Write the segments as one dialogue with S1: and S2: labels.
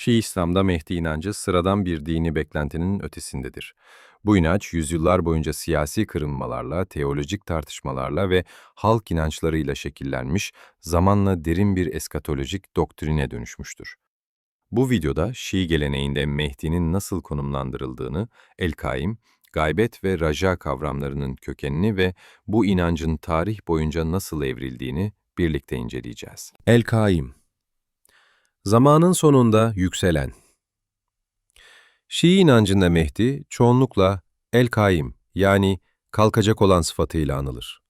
S1: Şii İslam'da Mehdi inancı sıradan bir dini beklentinin ötesindedir. Bu inanç yüzyıllar boyunca siyasi kırılmalarla, teolojik tartışmalarla ve halk inançlarıyla şekillenmiş, zamanla derin bir eskatolojik doktrine dönüşmüştür. Bu videoda Şii geleneğinde Mehdi'nin nasıl konumlandırıldığını, El-Kaim, gaybet ve raja kavramlarının kökenini ve bu inancın tarih boyunca nasıl evrildiğini birlikte inceleyeceğiz. El-Kaim Zamanın sonunda yükselen Şii inancında Mehdi çoğunlukla El-Kaim yani kalkacak olan sıfatıyla anılır.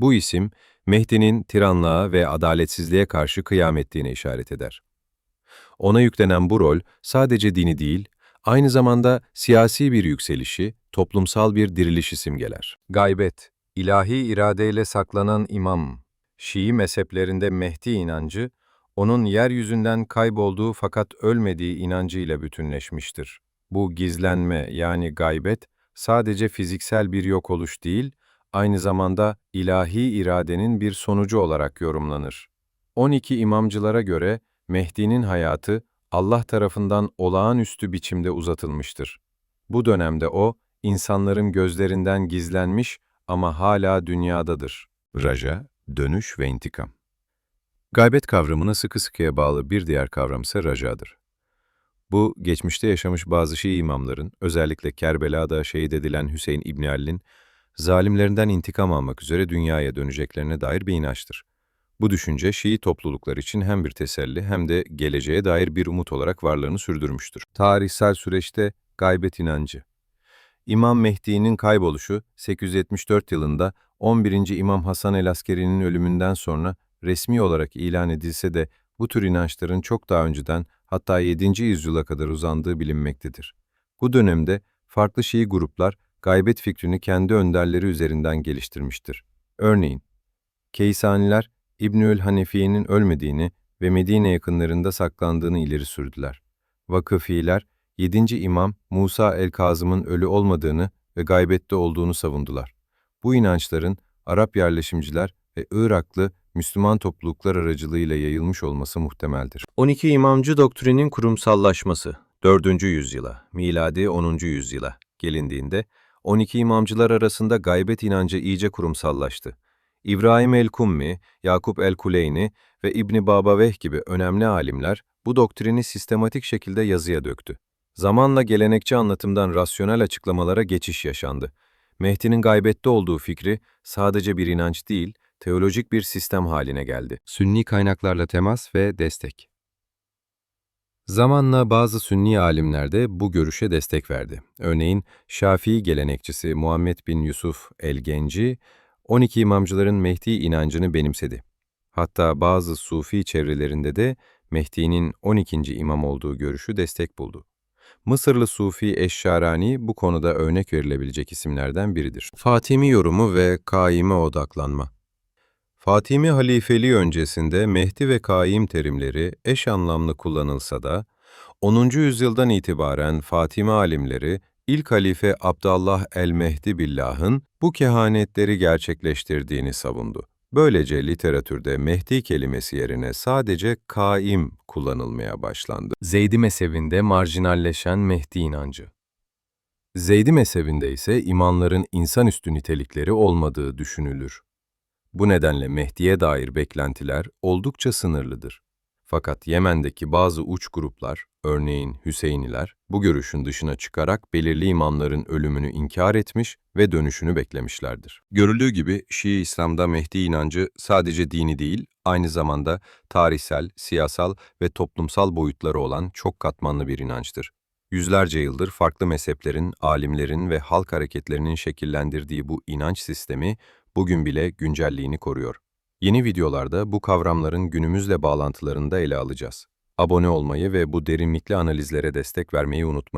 S1: Bu isim Mehdi'nin tiranlığa ve adaletsizliğe karşı kıyam ettiğine işaret eder. Ona yüklenen bu rol sadece dini değil, aynı zamanda siyasi bir yükselişi, toplumsal bir dirilişi simgeler. Gaybet, ilahi iradeyle saklanan imam, Şii mezheplerinde Mehdi inancı, onun yeryüzünden kaybolduğu fakat ölmediği inancıyla bütünleşmiştir. Bu gizlenme yani gaybet, sadece fiziksel bir yok oluş değil, aynı zamanda ilahi iradenin bir sonucu olarak yorumlanır. 12 imamcılara göre Mehdi'nin hayatı Allah tarafından olağanüstü biçimde uzatılmıştır. Bu dönemde o, insanların gözlerinden gizlenmiş ama hala dünyadadır. Raja, dönüş ve intikam. Gaybet kavramına sıkı sıkıya bağlı bir diğer kavram ise racadır. Bu, geçmişte yaşamış bazı Şii imamların, özellikle Kerbela'da şehit edilen Hüseyin İbni Ali'nin, zalimlerinden intikam almak üzere dünyaya döneceklerine dair bir inançtır. Bu düşünce Şii topluluklar için hem bir teselli hem de geleceğe dair bir umut olarak varlığını sürdürmüştür. Tarihsel süreçte gaybet inancı. İmam Mehdi'nin kayboluşu 874 yılında 11. İmam Hasan el-Askeri'nin ölümünden sonra resmi olarak ilan edilse de bu tür inançların çok daha önceden hatta 7. yüzyıla kadar uzandığı bilinmektedir. Bu dönemde farklı Şii gruplar gaybet fikrini kendi önderleri üzerinden geliştirmiştir. Örneğin, Keysaniler İbnül Hanefiye'nin ölmediğini ve Medine yakınlarında saklandığını ileri sürdüler. Vakıfiler, 7. İmam Musa el-Kazım'ın ölü olmadığını ve gaybette olduğunu savundular. Bu inançların Arap yerleşimciler ve Iraklı Müslüman topluluklar aracılığıyla yayılmış olması muhtemeldir. 12 İmamcı doktrinin kurumsallaşması 4. yüzyıla, miladi 10. yüzyıla gelindiğinde 12 imamcılar arasında gaybet inancı iyice kurumsallaştı. İbrahim el-Kummi, Yakup el-Kuleyni ve İbni Babaveh gibi önemli alimler bu doktrini sistematik şekilde yazıya döktü. Zamanla gelenekçi anlatımdan rasyonel açıklamalara geçiş yaşandı. Mehdi'nin gaybette olduğu fikri sadece bir inanç değil, teolojik bir sistem haline geldi. Sünni kaynaklarla temas ve destek. Zamanla bazı Sünni alimler de bu görüşe destek verdi. Örneğin Şafii gelenekçisi Muhammed bin Yusuf el-Genci, 12 imamcıların Mehdi inancını benimsedi. Hatta bazı Sufi çevrelerinde de Mehdi'nin 12. imam olduğu görüşü destek buldu. Mısırlı Sufi Eşşarani bu konuda örnek verilebilecek isimlerden biridir. Fatimi yorumu ve kaime odaklanma. Fatimi halifeliği öncesinde Mehdi ve Kaim terimleri eş anlamlı kullanılsa da, 10. yüzyıldan itibaren Fatimi alimleri, ilk halife Abdallah el-Mehdi Billah'ın bu kehanetleri gerçekleştirdiğini savundu. Böylece literatürde Mehdi kelimesi yerine sadece Kaim kullanılmaya başlandı. Zeydi mezhebinde marjinalleşen Mehdi inancı. Zeydi mezhebinde ise imanların insanüstü nitelikleri olmadığı düşünülür. Bu nedenle Mehdi'ye dair beklentiler oldukça sınırlıdır. Fakat Yemen'deki bazı uç gruplar, örneğin Hüseyiniler, bu görüşün dışına çıkarak belirli imamların ölümünü inkar etmiş ve dönüşünü beklemişlerdir. Görüldüğü gibi Şii İslam'da Mehdi inancı sadece dini değil, aynı zamanda tarihsel, siyasal ve toplumsal boyutları olan çok katmanlı bir inançtır. Yüzlerce yıldır farklı mezheplerin, alimlerin ve halk hareketlerinin şekillendirdiği bu inanç sistemi bugün bile güncelliğini koruyor. Yeni videolarda bu kavramların günümüzle bağlantılarını da ele alacağız. Abone olmayı ve bu derinlikli analizlere destek vermeyi unutmayın.